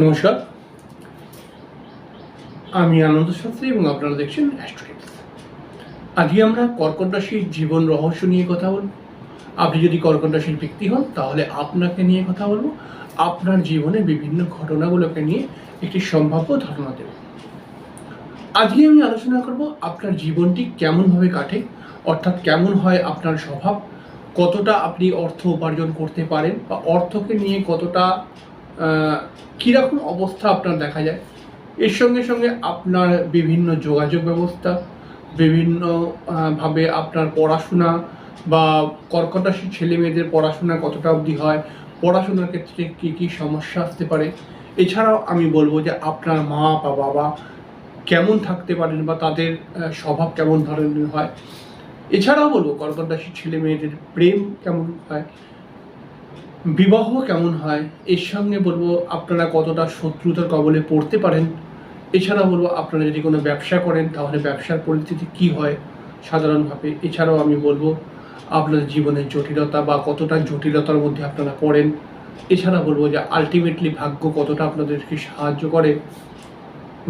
নমস্কার। আমি আনন্দ শাস্ত্রী এবং আপনারা দেখছেন অ্যাস্ট্রিক্স আজকে আমরা কর্কট রাশির জীবন রহস্য নিয়ে কথা বলব। আপনি যদি কর্কট রাশির ব্যক্তি হন, তাহলে আপনাকে নিয়ে কথা বলব। আপনার জীবনে বিভিন্ন ঘটনাগুলোকে নিয়ে একটি সম্ভাব্য ধারণা দেব। আজকে আমি আলোচনা করব আপনার জীবনটি কেমনভাবে কাটে, অর্থাৎ কেমন হয় আপনার স্বভাব, কতটা আপনি অর্থ উপার্জন করতে পারেন বা অর্থকে নিয়ে কতটা কীরকম অবস্থা আপনার দেখা যায়? এর সঙ্গে সঙ্গে আপনার বিভিন্ন যোগাযোগ ব্যবস্থা, বিভিন্ন ভাবে আপনার পড়াশোনা বা কর্কট রাশির ছেলে মেয়েদের পড়াশোনা কতটা অবধি হয়, পড়াশোনার ক্ষেত্রে কী কী সমস্যা আসতে পারে? এছাড়াও আমি বলব যে আপনার মা বা বাবা কেমন থাকতে পারেন বা তাদের স্বভাব কেমন ধরনের হয়। এছাড়াও বলব কর্কট রাশির ছেলে মেয়েদের প্রেম কেমন হয় বিবাহ কেমন হয়? এর সঙ্গে বলব, আপনারা কতটা শত্রুতার কবলে পড়তে পারেন? এছাড়া বলব, আপনারা যদি কোনো ব্যবসা করেন, তাহলে ব্যবসার পরিস্থিতি কি হয় সাধারণভাবে? এছাড়াও আমি বলব, আপনাদের জীবনের জটিলতা বা কতটা জটিলতার মধ্যে আপনারা পড়েন। এছাড়া বলব যে আলটিমেটলি ভাগ্য কতটা আপনাদেরকে সাহায্য করে।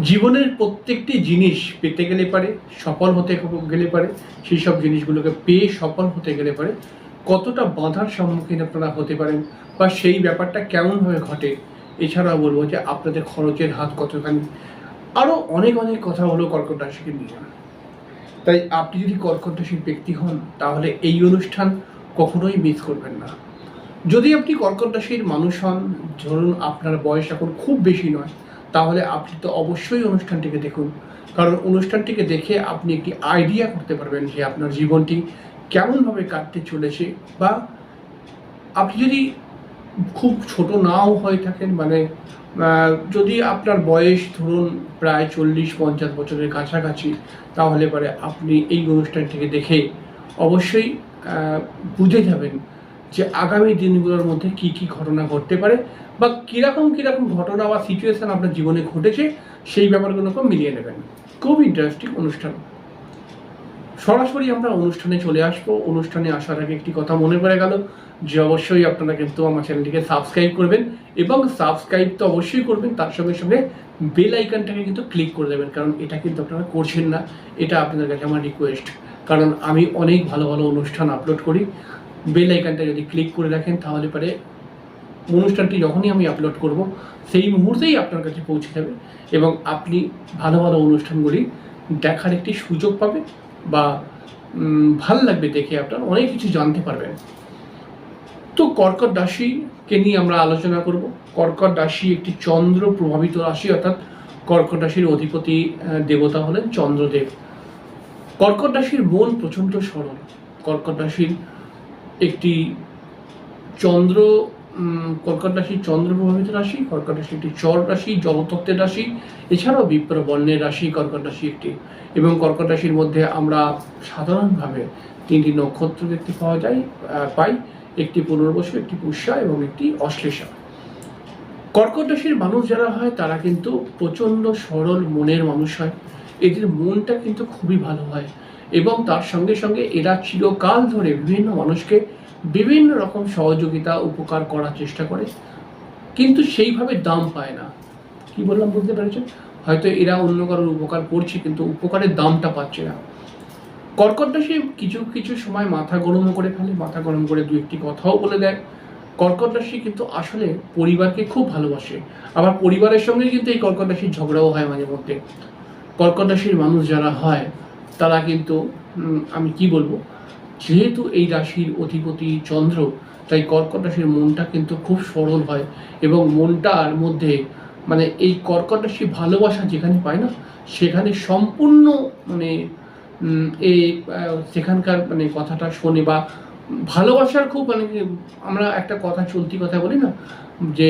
জীবনের প্রত্যেকটি জিনিস পেতে গেলে পারে, সফল হতে গেলে পারে, সেই সব জিনিসগুলোকে পেয়ে সফল হতে গেলে পারে। কতটা বাধার সম্মুখীন আপনারা হতে পারেন বা সেই ব্যাপারটা কেমনভাবে ঘটে, এছাড়াও বলব যে আপনাদের খরচের হাত কতখানি। আরও অনেক অনেক কথা হলো কর্কট রাশিকে নিয়ে। তাই আপনি যদি কর্কট রাশির ব্যক্তি হন, তাহলে এই অনুষ্ঠান কখনোই মিস করবেন না। যদি আপনি কর্কট রাশির মানুষ হন, ধরুন আপনার বয়স এখন খুব বেশি নয়, তাহলে আপনি তো অবশ্যই অনুষ্ঠানটিকে দেখুন। কারণ অনুষ্ঠানটিকে দেখে আপনি একটি আইডিয়া করতে পারবেন যে আপনার জীবনটি কেমনভাবে কাটতে চলেছে বা আপনি যদি খুব ছোট নাও হয়ে থাকেন মানে যদি আপনার বয়স ধরুন প্রায় চল্লিশ, পঞ্চাশ বছরের কাছাকাছি, তাহলে পরে আপনি এই অনুষ্ঠানটিকে দেখে অবশ্যই বুঝে যাবেন যে আগামী দিনগুলোর মধ্যে কি কি ঘটনা ঘটতে পারে বা কীরকম কীরকম ঘটনা বা সিচুয়েশন আপনার জীবনে ঘটেছে, সেই ব্যাপারগুলোকে মিলিয়ে নেবেন। খুব ইন্টারেস্টিং অনুষ্ঠান। সরাসরি আমরা অনুষ্ঠানে চলে আসব। অনুষ্ঠানে আসার আগে একটি কথা মনে পড়ে গেল, যে অবশ্যই আপনারা কিন্তু আমার চ্যানেলটিকে সাবস্ক্রাইব করবেন এবং সাবস্ক্রাইব তো অবশ্যই করবেন, তার সঙ্গে সঙ্গে বেল আইকনটাকে কিন্তু ক্লিক করে দেবেন, কারণ এটা কিন্তু আপনারা করছেন না, এটা আপনাদের কাছে আমার রিকোয়েস্ট কারণ আমি অনেক ভালো ভালো অনুষ্ঠান আপলোড করি বেল আইকনটা যদি ক্লিক করে রাখেন, তাহলে পরে অনুষ্ঠানটি যখনই আমি আপলোড করব, সেই মুহূর্তেই আপনার কাছে পৌঁছে যাবে এবং আপনি ভালো ভালো অনুষ্ঠানগুলি দেখার একটি সুযোগ পাবেন। বা ভালো লাগবে দেখে আপনার অনেক কিছু জানতে পারবেন। তো কর্কট রাশিকে নিয়ে আমরা আলোচনা করব। কর্কট রাশি একটি চন্দ্র প্রভাবিত রাশি, অর্থাৎ কর্কট রাশির অধিপতি দেবতা হলেন চন্দ্রদেব। কর্কট রাশির মন প্রচণ্ড সরল। কর্কট রাশির একটি চন্দ্র কর্কট রাশি চন্দ্র প্রভাবিত রাশি কর্কট রাশি একটি চর রাশি, জলতত্ত্বের রাশি, এছাড়াও বিপ্র বর্ণের রাশি কর্কট রাশি একটি। এবং কর্কট রাশির মধ্যে আমরা সাধারণভাবে তিনটি নক্ষত্র দেখতে পাওয়া যায় পাই। একটি পুনর্বসু, একটি পুষ্যা এবং একটি অশ্লেষা। কর্কট রাশির মানুষ যারা হয়, তারা কিন্তু প্রচণ্ড সরল মনের মানুষ হয়। এদের মনটা কিন্তু খুবই ভালো হয়। এবং তার সঙ্গে সঙ্গে এরা চিরকাল ধরে বিভিন্ন মানুষকে বিভিন্ন রকম সহযোগিতা, উপকার করার চেষ্টা করে, কিন্তু সেইভাবে দাম পায় না। কি বললাম বুঝতে পেরেছেন? হয়তো এরা অন্য কারোর উপকার করছে, কিন্তু উপকারের দামটা পাচ্ছে না। কর্কট রাশি কিছু কিছু সময় মাথা গরম করে ফেলে, মাথা গরম করে দু একটি কথাও বলে দেয়। কর্কট রাশি কিন্তু আসলে পরিবারকে খুব ভালোবাসে। আবার পরিবারের সঙ্গে কিন্তু এই কর্কট রাশির ঝগড়াও হয় মাঝে মধ্যে। কর্কট রাশির মানুষ যারা হয়, তারা কিন্তু আমি কি বলব? যেহেতু এই রাশির অধিপতি চন্দ্র, তাই কর্কট রাশির মনটা কিন্তু খুব সরল হয় এবং মনটার মধ্যে মানে এই কর্কট রাশি ভালোবাসা যেখানে পায় না, সেখানে সম্পূর্ণ মানে এই সেখানকার মানে কথাটা শোনে বা ভালোবাসার খুব মানে আমরা একটা কথা চলতি কথা বলি না, যে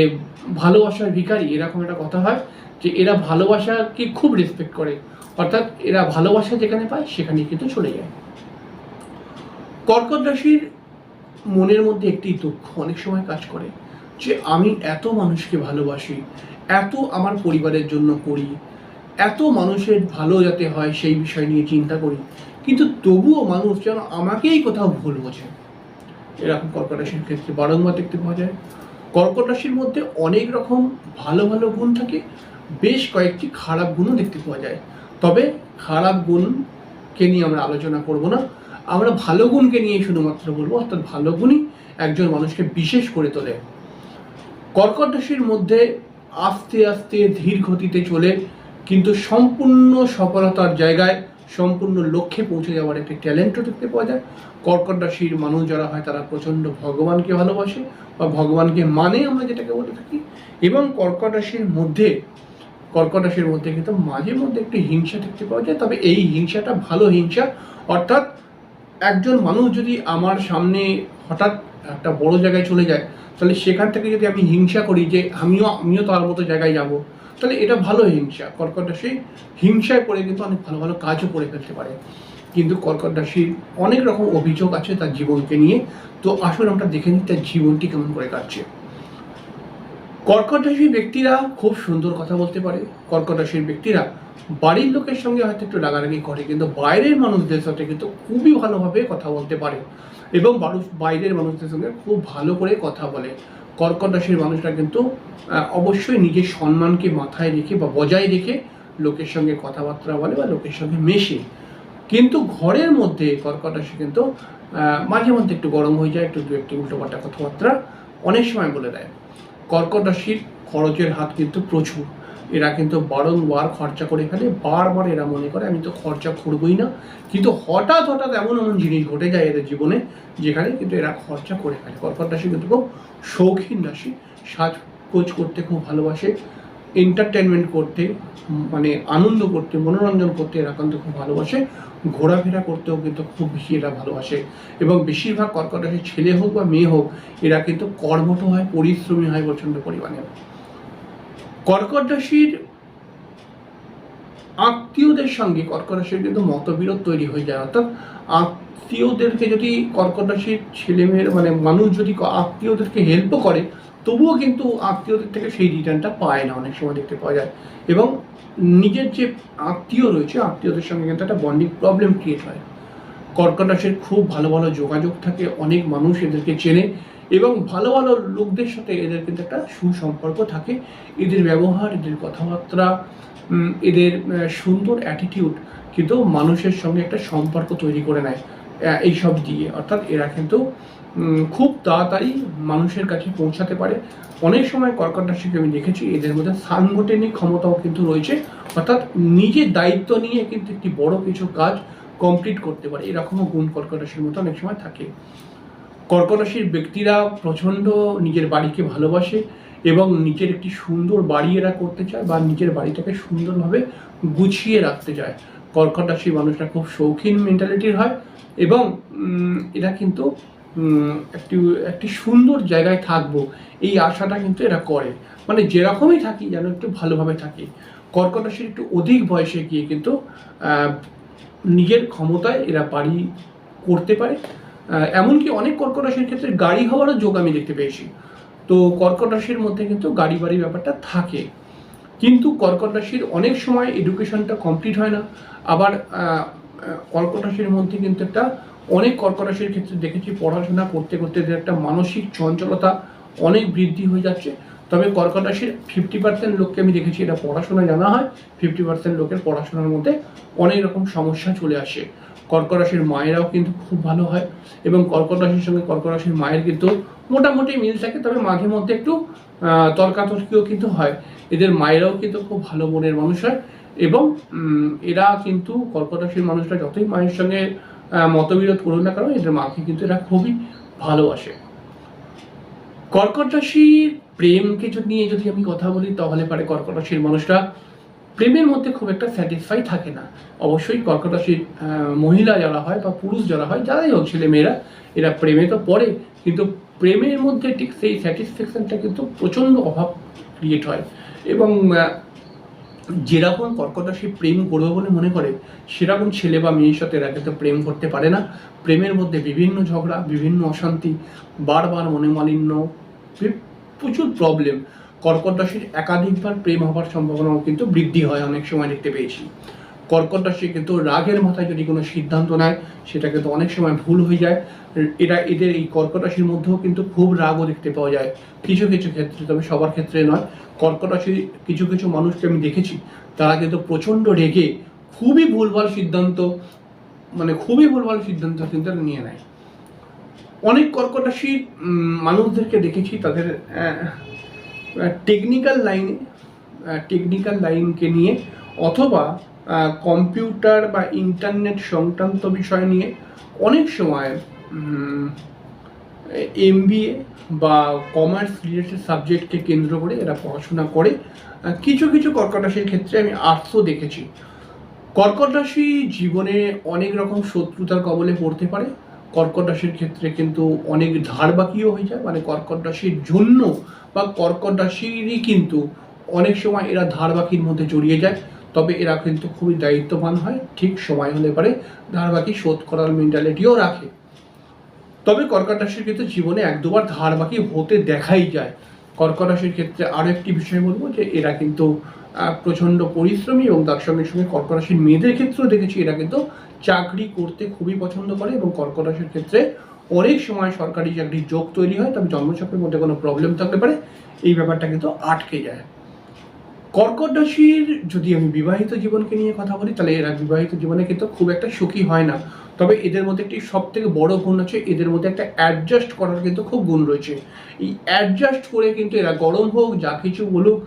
ভালোবাসার ভিখারি, এরকম একটা কথা হয় যে এরা ভালোবাসাকে খুব রেসপেক্ট করে। অর্থাৎ এরা ভালোবাসা যেখানে পায় সেখানে কিন্তু চলে যায়। কর্কট রাশির মনের মধ্যে একটি দুঃখ অনেক সময় কাজ করে যে আমি এত মানুষকে ভালোবাসি, এত আমার পরিবারের জন্য করি, এত মানুষের ভালো যাতে হয় সেই বিষয় নিয়ে চিন্তা করি, কিন্তু তবুও মানুষ যেন আমাকেই কোথাও ভুল বোঝে। এরকম কর্কট রাশির ক্ষেত্রে বারংবার দেখতে পাওয়া যায়। কর্কট রাশির মধ্যে অনেক রকম ভালো ভালো গুণ থাকে, বেশ কয়েকটি খারাপ গুণও দেখতে পাওয়া যায়। তবে খারাপ গুণকে নিয়ে আমরা আলোচনা করব না। আমরা ভালো গুণকে নিয়ে শুধুমাত্র বলব, অর্থাৎ ভালো গুণই একজন মানুষকে বিশেষ করে তোলে। কর্কট রাশির মধ্যে আস্তে আস্তে ধীর গতিতে চলে, কিন্তু সম্পূর্ণ সফলতার জায়গায়, সম্পূর্ণ লক্ষ্যে পৌঁছে যাওয়ার একটি ট্যালেন্টও দেখতে পাওয়া যায়। কর্কট রাশির মানুষ যারা হয়, তারা প্রচণ্ড ভগবানকে ভালোবাসে বা ভগবানকে মানে আমরা যেটাকে বলে থাকি। এবং কর্কট রাশির মধ্যে কর্কট রাশির মধ্যে কিন্তু মাঝে মধ্যে একটু হিংসা দেখতে পাওয়া যায়, তবে এই হিংসাটা ভালো হিংসা, অর্থাৎ একজন মানুষ যদি আমার সামনে হঠাৎ একটা বড় জায়গায় চলে যায়, তাহলে সেখান থেকে যদি আমি হিংসা করি যে আমিও আমিও তার মতো জায়গায় যাব, তাহলে এটা ভালো হিংসা। কর্কট রাশি হিংসায় পড়ে কিন্তু অনেক ভালো ভালো কাজও করে ফেলতে পারে। কিন্তু কর্কট রাশির অনেক রকম অভিযোগ আছে তার জীবনকে নিয়ে। তো আসলে আমরা দেখে নিই তার জীবনটি কেমন করে কাটছে। কর্কট রাশির ব্যক্তিরা খুব সুন্দর কথা বলতে পারে। কর্কট রাশির ব্যক্তিরা বাড়ির লোকের সঙ্গে হয়তো একটু রাগারাগি করে, কিন্তু বাইরের মানুষদের সাথে কিন্তু খুবই ভালোভাবে কথা বলতে পারে এবং বাইরের মানুষদের সঙ্গে খুব ভালো করে কথা বলে। কর্কট রাশির মানুষরা কিন্তু অবশ্যই নিজের সম্মানকে মাথায় রেখে বা বজায় রেখে লোকের সঙ্গে কথাবার্তা বলে বা লোকের সঙ্গে মেশে। কিন্তু ঘরের মধ্যে কর্কট রাশি কিন্তু মাঝে মধ্যে একটু গরম হয়ে যায়, একটু দু একটি উল্টোপাল্টা কথাবার্তা অনেক সময় বলে দেয়। কর্কট রাশির খরচের হাত কিন্তু প্রচুর। এরা কিন্তু বারংবার খরচা করে ফেলে, বারবার এরা মনে করে, আমি তো খরচা করবই না। কিন্তু হঠাৎ হঠাৎ এমন এমন জিনিস ঘটে যায় এদের জীবনে, যেখানে কিন্তু এরা খরচা করে ফেলে। কর্কট রাশি কিন্তু খুব শৌখিন রাশি, সাজগোজ করতে খুব ভালোবাসে। এন্টারটেনমেন্ট করতে মানে আনন্দ করতে, মনোরঞ্জন করতে এরা কিন্তু খুব ভালোবাসে। ঘোরাফেরা করতেও কিন্তু খুব বেশি এরা ভালোবাসে। এবং বেশিরভাগ কর্কট রাশির ছেলে হোক বা মেয়ে হোক, এরা কিন্তু কর্মঠ হয়, পরিশ্রমী হয় প্রচণ্ড পরিমাণে। কর্কট রাশির আত্মীয়দের সঙ্গে কর্কট রাশির কিন্তু মতবিরোধ তৈরি হয়ে যায়। অর্থাৎ আত্মীয়দেরকে যদি কর্কট রাশির ছেলেমেয়ের মানে মানুষ যদি আত্মীয়দেরকে হেল্পও করে তবুও কিন্তু আত্মীয়দের থেকে সেই রিটার্নটা পায় না, অনেক সময় দেখতে পাওয়া যায়। এবং নিজের যে আত্মীয় রয়েছে, আত্মীয়দের সঙ্গে কিন্তু একটা বন্ডিং প্রবলেম ক্রিয়েট হয়। কর্কট খুব ভালো ভালো যোগাযোগ থাকে, অনেক মানুষ এদেরকে চেনে এবং ভালো ভালো লোকদের সাথে এদের কিন্তু একটা সুসম্পর্ক থাকে। এদের ব্যবহার, এদের কথাবার্তা এদের সুন্দর অ্যাটিটিউড কিন্তু মানুষের সঙ্গে একটা সম্পর্ক তৈরি করে নেয়। এইসব দিয়ে। অর্থাৎ এরা কিন্তু খুব তাড়াতাড়ি মানুষের কাছে পৌঁছাতে পারে। অনেক সময় কর্কট রাশিকে আমি দেখেছি, এদের মধ্যে সাংগঠনিক ক্ষমতাও কিন্তু রয়েছে। অর্থাৎ নিজের দায়িত্ব নিয়ে কিন্তু একটি বড় কিছু কাজ কমপ্লিট করতে পারে। এরকমও গুণ কর্কট রাশির মতো অনেক সময় থাকে। কর্কট রাশির ব্যক্তিরা প্রচণ্ড নিজের বাড়িকে ভালোবাসে এবং নিজের একটি সুন্দর বাড়ি এরা করতে চায় বা নিজের বাড়িটাকে সুন্দরভাবে গুছিয়ে রাখতে চায়। কর্কট মানুষরা খুব শৌখিন মেন্টালিটির হয় এবং এরা কিন্তু একটি একটি সুন্দর জায়গায় থাকব, এই আশাটা কিন্তু এরা করে। মানে যেরকমই থাকি, যেন একটু ভালোভাবে থাকি। কর্কট রাশির একটু অধিক বয়সে গিয়ে কিন্তু নিজের ক্ষমতায় এরা বাড়ি করতে পারে। এমনকি অনেক কর্কট রাশির ক্ষেত্রে গাড়ি হওয়ারও যোগ আমি দেখতে পেয়েছি। তো কর্কট মধ্যে কিন্তু গাড়ি বাড়ির ব্যাপারটা থাকে। কিন্তু কর্কট রাশির অনেক সময় এডুকেশনটা কমপ্লিট হয় না। আবার কর্কট রাশির মধ্যে কিন্তু একটা অনেক কর্কট রাশির ক্ষেত্রে দেখেছি পড়াশোনা করতে করতে একটা মানসিক চঞ্চলতা অনেক বৃদ্ধি হয়ে যাচ্ছে। তবে কর্কট রাশির ফিফটি পার্সেন্ট লোককে আমি দেখেছি এটা পড়াশোনা জানা হয়। ফিফটি পার্সেন্ট লোকের পড়াশোনার মধ্যে অনেক রকম সমস্যা চলে আসে। কর্কট রাশির মায়েরাও কিন্তু খুব ভালো হয় এবং কর্কট রাশির সঙ্গে কর্কট রাশির মায়ের কিন্তু মোটামুটি মিল থাকে, তবে মাঝে মধ্যে একটু তর্কাতর্কিও কিন্তু হয়। এদের মায়েরাও কিন্তু খুব ভালো মনের মানুষ হয় এবং এরা কিন্তু কর্কট রাশির মানুষরা যতই মায়ের সঙ্গে মতবিরোধ করুন না কেন, এদের মাকে কিন্তু এরা খুবই ভালোবাসে। কর্কট রাশির প্রেমকে নিয়ে যদি আমি কথা বলি, তাহলে পারে কর্কট রাশির মানুষরা প্রেমের মধ্যে খুব একটা স্যাটিসফাই থাকে না। অবশ্যই কর্কট মহিলা যারা হয় বা পুরুষ যারা হয়, যারাই হোক ছেলে মেয়েরা, এরা প্রেমে তো পড়ে, কিন্তু প্রেমের মধ্যে ঠিক সেই স্যাটিসফ্যাকশনটা কিন্তু প্রচণ্ড অভাব ক্রিয়েট হয়। এবং যেরকম কর্কট প্রেম করবে বলে মনে করে, সেরকম ছেলে বা মেয়ের সাথে এরা কিন্তু প্রেম করতে পারে না। প্রেমের মধ্যে বিভিন্ন ঝগড়া, বিভিন্ন অশান্তি, বারবার মনে মালিন্য প্রচুর প্রবলেম কর্কট রাশির একাধিকবার প্রেম হওয়ার সম্ভাবনাও কিন্তু বৃদ্ধি হয়, অনেক সময় দেখতে পেয়েছি। কর্কট রাশি কিন্তু রাগের মাথায় যদি কোনো সিদ্ধান্ত নেয়, সেটা কিন্তু অনেক সময় ভুল হয়ে যায়। এরা এদের এই কর্কট রাশির মধ্যেও কিন্তু খুব রাগও দেখতে পাওয়া যায়। কিছু কিছু ক্ষেত্রে তবে সবার ক্ষেত্রে নয়। কর্কট রাশির কিছু কিছু মানুষকে আমি দেখেছি, তারা কিন্তু প্রচণ্ড রেগে খুবই ভুলভাল সিদ্ধান্ত মানে খুবই ভুলভাল সিদ্ধান্ত কিন্তু নিয়ে নেয়। অনেক কর্কট রাশির মানুষদেরকে দেখেছি, তাদের টেকনিক্যাল লাইনে টেকনিক্যাল লাইনকে নিয়ে অথবা কম্পিউটার বা ইন্টারনেট সংক্রান্ত বিষয় নিয়ে অনেক সময় এমবিএ বা কমার্স রিলেটেড সাবজেক্টকে কেন্দ্র করে এরা পড়াশোনা করে। কিছু কিছু কর্কট রাশির ক্ষেত্রে আমি আর্টসও দেখেছি। কর্কট রাশি জীবনে অনেক রকম শত্রুতার কবলে পড়তে পারে। কর্কট রাশির ক্ষেত্রে কিন্তু অনেক ধার বাকিও হয়ে যায় মানে কর্কট রাশির জন্য বা কর্কট রাশিরই কিন্তু অনেক সময় এরা ধার বাকির মধ্যে জড়িয়ে যায়, তবে এরা কিন্তু খুবই দায়িত্ববান হয়, ঠিক সময় হলে পারে ধার বাকি শোধ করার মেন্টালিটিও রাখে। তবে কর্কট রাশির ক্ষেত্রে জীবনে এক দুবার ধার বাকি হতে দেখাই যায়। কর্কট রাশির ক্ষেত্রে আরও একটি বিষয় বলব যে এরা কিন্তু প্রচণ্ড পরিশ্রমী এবং তার সঙ্গে সঙ্গে কর্কট রাশির মেয়েদের ক্ষেত্রেও দেখেছি এরা কিন্তু চাকরি করতে খুবই পছন্দ করে এবং কর্কট রাশির ক্ষেত্রে অনেক সময় সরকারি চাকরির যোগ তৈরি হয়, তবে জন্মচক্রের মধ্যে কোনো প্রবলেম থাকতে পারে। এই ব্যাপারটা কিন্তু আটকে যায়। কর্কট রাশির যদি আমি বিবাহিত জীবনকে নিয়ে কথা বলি, তাহলে এরা বিবাহিত জীবনে কিন্তু খুব একটা সুখী হয় না। তবে এদের মধ্যে একটি সব থেকে বড় গুণ আছে, এদের মধ্যে একটা অ্যাডজাস্ট করার কিন্তু খুব গুণ রয়েছে। এই অ্যাডজাস্ট করে কিন্তু এরা গরম হোক, যা কিছু বলুক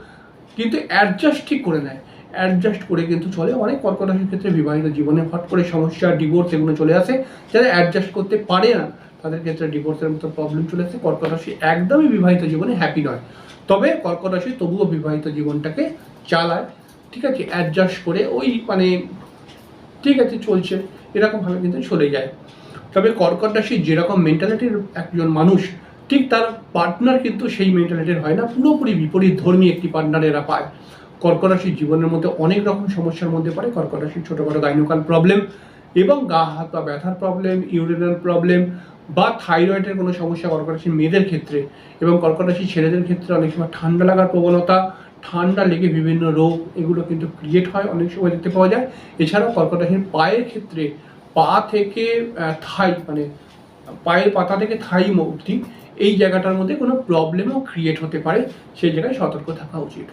কিন্তু অ্যাডজাস্ট ঠিক করে নেয়। অ্যাডজাস্ট করে কিন্তু চলে। অনেক কর্কট রাশির ক্ষেত্রে বিবাহিত জীবনে হট করে সমস্যা ডিভোর্স এগুলো চলে আসে। যারা অ্যাডজাস্ট করতে পারে না, তাদের ক্ষেত্রে ডিভোর্সের মতো প্রবলেম চলে আসে। কর্কট একদমই বিবাহিত জীবনে হ্যাপি নয়। তবে কর্কট রাশি তবুও বিবাহিত জীবনটাকে চালায়। ঠিক আছে? অ্যাডজাস্ট করে ওই মানে ঠিক আছে, চলছে। এরকমভাবে কিন্তু চলে যায়। তবে কর্কট রাশি যেরকম মেন্টালিটির একজন মানুষ ঠিক তার পার্টনার কিন্তু সেই মেন্টালিটির হয় না। পুরোপুরি বিপরীত ধর্মী একটি পার্টনার এরা পায়। কর্কট রাশির জীবনের মধ্যে অনেক রকম সমস্যার মধ্যে পড়ে। কর্কট রাশির ছোটোখাটো গাইনোকাল প্রবলেম এবং গা, হাত পা ব্যথার প্রবলেম ইউরিনাল প্রবলেম বা থাইরয়েডের কোনো সমস্যা কর্কট রাশির মেয়েদের ক্ষেত্রে এবং কর্কট রাশির ছেলেদের ক্ষেত্রে অনেক সময় ঠান্ডা লাগার প্রবণতা, ঠান্ডা লেগে বিভিন্ন রোগ এগুলো কিন্তু ক্রিয়েট হয় অনেক সময় দেখতে পাওয়া যায়। এছাড়াও কর্কট রাশির পায়ের ক্ষেত্রে পা থেকে থাই মানে পায়ের পাতা থেকে থাই অবধি এই জায়গাটার মধ্যে কোনো প্রবলেমও ক্রিয়েট হতে পারে, সেই জায়গায় সতর্ক থাকা উচিত।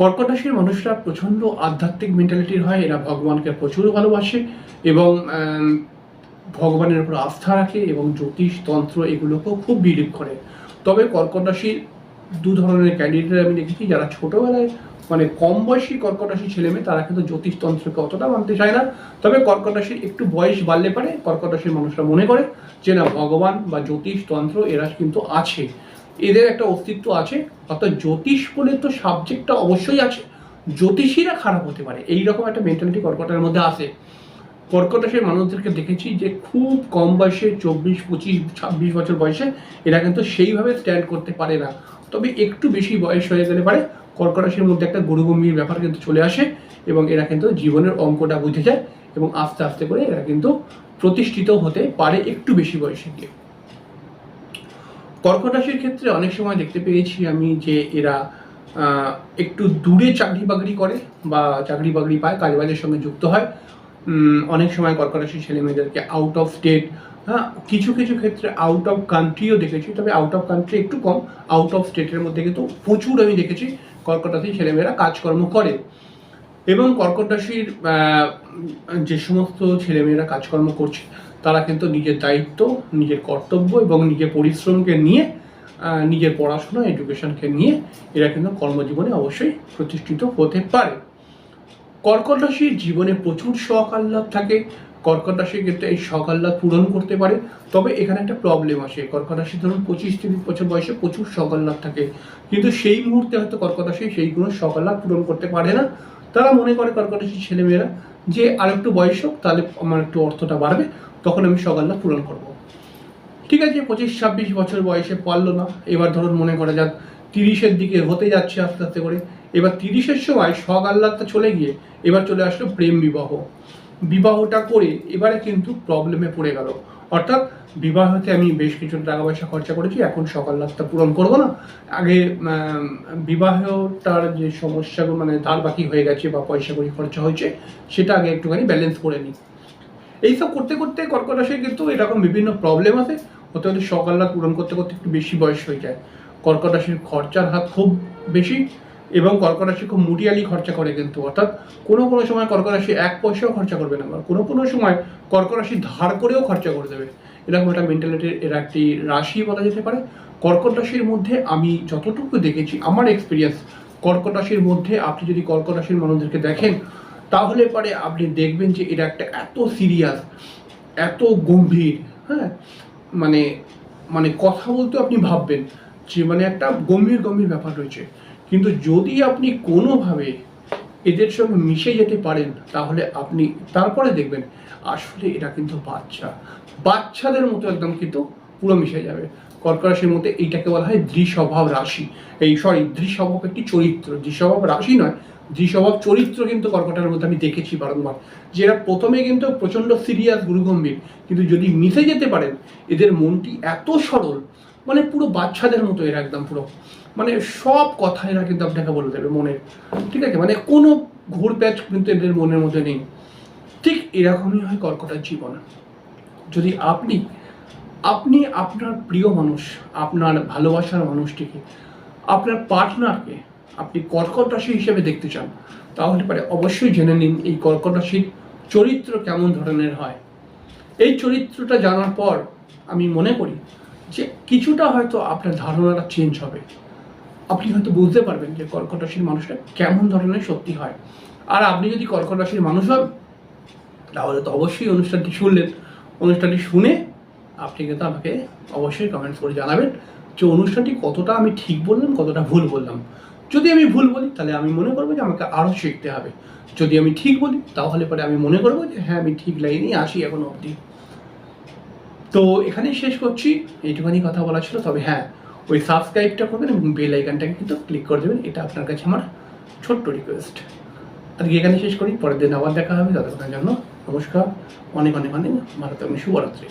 কর্কট রাশির মানুষরা প্রচণ্ড আধ্যাত্মিক মেন্টালিটির হয়, এরা ভগবানকে প্রচুর ভালোবাসে এবং ভগবানের উপর আস্থা রাখে এবং জ্যোতিষ, তন্ত্র এগুলোকেও খুব বিলিভ করে। তবে কর্কট রাশির দু ধরনের ক্যান্ডিডেট আমি দেখেছি, যারা ছোটবেলায় মানে কম বয়সী কর্কট রাশির ছেলে মেয়ে, তারা কিন্তু জ্যোতিষতন্ত্রকে অতটা মানতে চায় না। তবে কর্কট রাশির একটু বয়স বাড়লে পারে কর্কট রাশির মানুষরা মনে করে যে, না, ভগবান বা জ্যোতিষতন্ত্র এরা কিন্তু আছে। এদের একটা অস্তিত্ব আছে, অর্থাৎ জ্যোতিষ বলে তো সাবজেক্টটা অবশ্যই আছে। জ্যোতিষীরা খারাপ হতে পারে, এইরকম একটা মেন্টালিটি কর্কটের মধ্যে আসে কর্কট রাশির মানুষদেরকে দেখেছি যে, খুব কম বয়সে, চব্বিশ, পঁচিশ, ছাব্বিশ বছর বয়সে এরা কিন্তু সেইভাবে স্ট্যান্ড করতে পারে না। তবে একটু বেশি বয়স হয়ে গেলে পারে কর্কট রাশির মধ্যে একটা গুরুগম্ভীর ব্যাপার কিন্তু চলে আসে এবং এরা কিন্তু জীবনের অঙ্কটা বুঝে যায় এবং আস্তে আস্তে করে এরা কিন্তু প্রতিষ্ঠিত হতে পারে একটু বেশি বয়সে গিয়ে। কর্কট রাশির ক্ষেত্রে অনেক সময় দেখতে পেয়েছি আমি যে এরা একটু দূরে চাকরি বাকরি করে বা চাকরি বাকরি পায়, কাজবাজের সঙ্গে যুক্ত হয়। অনেক সময় কর্কট রাশির ছেলে মেয়েদেরকে আউট অফ স্টেট হ্যাঁ কিছু কিছু ক্ষেত্রে আউট অফ কান্ট্রিও দেখেছি, তবে আউট অফ কান্ট্রি একটু কম আউট অফ স্টেটের মধ্যে কিন্তু প্রচুর আমি দেখেছি। কর্কট রাশির ছেলেমেয়েরা কাজকর্ম করে। এবং কর্কট রাশির যে সমস্ত ছেলেমেয়েরা কাজকর্ম করছে, তারা কিন্তু নিজের দায়িত্ব, নিজের কর্তব্য এবং নিজের পরিশ্রমকে নিয়ে নিজের পড়াশোনা এডুকেশনকে নিয়ে এরা কিন্তু কর্মজীবনে অবশ্যই প্রতিষ্ঠিত হতে পারে। কর্কট রাশির জীবনে প্রচুর শখ আহ্লাদ থাকে কর্কট রাশির ক্ষেত্রে এই আহ্লাদ পূরণ করতে পারে, তবে এখানে একটা প্রবলেম আসে। কর্কট রাশি ধরুন পঁচিশ তিরিশ বছর বয়সে প্রচুর আহ্লাদ থাকে। কিন্তু সেই মুহূর্তে হয়তো কর্কট রাশি সেইগুলো আহ্লাদ পূরণ করতে পারে না। তারা মনে করে কর্কট রাশির ছেলেমেয়েরা যে আর একটু বয়স হোক, তাহলে আমার একটু অর্থটা বাড়বে, তখন আমি আহ্লাদ পূরণ করব। ঠিক আছে, পঁচিশ ছাব্বিশ বছর বয়সে পারল না। এবার ধরুন মনে করা যাক, তিরিশের দিকে হতে যাচ্ছে আস্তে আস্তে করে। এবার তিরিশের সময় আহ্লাদটা চলে গিয়ে এবার চলে আসলো প্রেম বিবাহ। বিবাহটা করে এবারে কিন্তু প্রবলেমে পড়ে গেল। অর্থাৎ বিবাহতে আমি বেশ কিছু টাকা পয়সা খরচা করেছি, এখন সকাল রাতটা পূরণ করব না। আগে বিবাহটার যে সমস্যাগুলো মানে ধার বাকি হয়ে গেছে বা পয়সা করি খরচা হয়েছে, সেটা আগে একটুখানি ব্যালেন্স করে নিই। এইসব করতে করতে কর্কট কিন্তু এরকম বিভিন্ন প্রবলেম আছে হতে হতে সকাল রাত পূরণ করতে করতে একটু বেশি বয়স হয়ে যায়। কর্কট রাশির খরচার হাত খুব বেশি। এবং কর্করাশি খুব মুটিয়ালি খরচা করে কিন্তু, অর্থাৎ কোনো কোনো সময় কর্করাশি এক পয়সাও খরচা করবে না কোনো কোনো সময় কর্করাশি ধার করেও খরচা করে দেবে। এরকম একটা মেন্টালিটির এরা একটি রাশি বলা যেতে পারে। কর্কট রাশির মধ্যে আমি যতটুকু দেখেছি, আমার এক্সপিরিয়েন্স কর্কট রাশির মধ্যে আপনি যদি কর্কট রাশির মানুষদেরকে দেখেন, তাহলে পরে আপনি দেখবেন যে এটা একটা এত সিরিয়াস এত গম্ভীর হ্যাঁ? মানে মানে কথা বলতে আপনি ভাববেন যে মানে একটা গম্ভীর গম্ভীর ব্যাপার রয়েছে। কিন্তু যদি আপনি কোনোভাবে এদের সঙ্গে মিশে যেতে পারেন, তাহলে আপনি তারপরে দেখবেন আসলে এটা কিন্তু বাচ্চা। বাচ্চাদের মতো একদম কিন্তু পুরো মিশে যাবে। কর্ক রাশির মধ্যে এইটাকে বলা হয় দ্বিস্বভাব রাশি। এই সরি দ্বিস্বভাব একটি চরিত্র। দ্বিস্বভাব রাশি নয় দ্বিস্বভাব চরিত্র কিন্তু কর্কটের মধ্যে আমি দেখেছি বারংবার। যে এরা প্রথমে কিন্তু প্রচণ্ড সিরিয়াস গুরুগম্ভীর। কিন্তু যদি মিশে যেতে পারেন, এদের মনটি এত সরল মানে পুরো বাচ্চাদের মতো এরা একদম পুরো। মানে সব কথা এরা কিন্তু আপনাকে বলে দেবে মনের ঠিক আছে? মানে কোনো ঘুর প্যাচ কিন্তু এদের মনের মধ্যে নেই। ঠিক এরকমই হয় কর্কটার জীবন। যদি আপনি আপনি আপনার প্রিয় মানুষ, আপনার ভালোবাসার মানুষটিকে, আপনার পার্টনারকে আপনি কর্কট রাশি হিসেবে দেখতে চান, তাহলে পরে অবশ্যই জেনে নিন এই কর্কট রাশির চরিত্র কেমন ধরনের হয়। এই চরিত্রটা জানার পর আমি মনে করি যে কিছুটা হয়তো আপনার ধারণাটা চেঞ্জ হবে। আপনি হয়তো বুঝতে পারবেন যে কর্কট রাশির মানুষটা কেমন ধরনের সত্যি হয়। আর আপনি যদি কর্কট রাশির মানুষ হন, তাহলে তো অবশ্যই অনুষ্ঠানটি শুনলেন। অনুষ্ঠানটি শুনে আপনি কিন্তু আমাকে অবশ্যই কমেন্টস করে জানাবেন যে অনুষ্ঠানটি কতটা আমি ঠিক বললাম, কতটা ভুল বললাম। যদি আমি ভুল বলি, তাহলে আমি মনে করব যে আমাকে আরও শিখতে হবে। যদি আমি ঠিক বলি, তাহলে পরে আমি মনে করব যে হ্যাঁ আমি ঠিক লাইনেই আসি এখন অবধি। তো এখানেই শেষ করছি। এইটুখানি কথা বলা ছিল, তবে হ্যাঁ ওই সাবস্ক্রাইবটা করবেন এবং বেল আইকনটাকে কিন্তু ক্লিক করে দেবেন, এটা আপনার কাছে আমার ছোট্ট রিকোয়েস্ট আজকে এখানে শেষ করি, পরের দিন আবার দেখা হবে, ততক্ষণের জন্য নমস্কার, অনেক অনেক অনেক ভালো থাকবেন, শুভরাত্রি।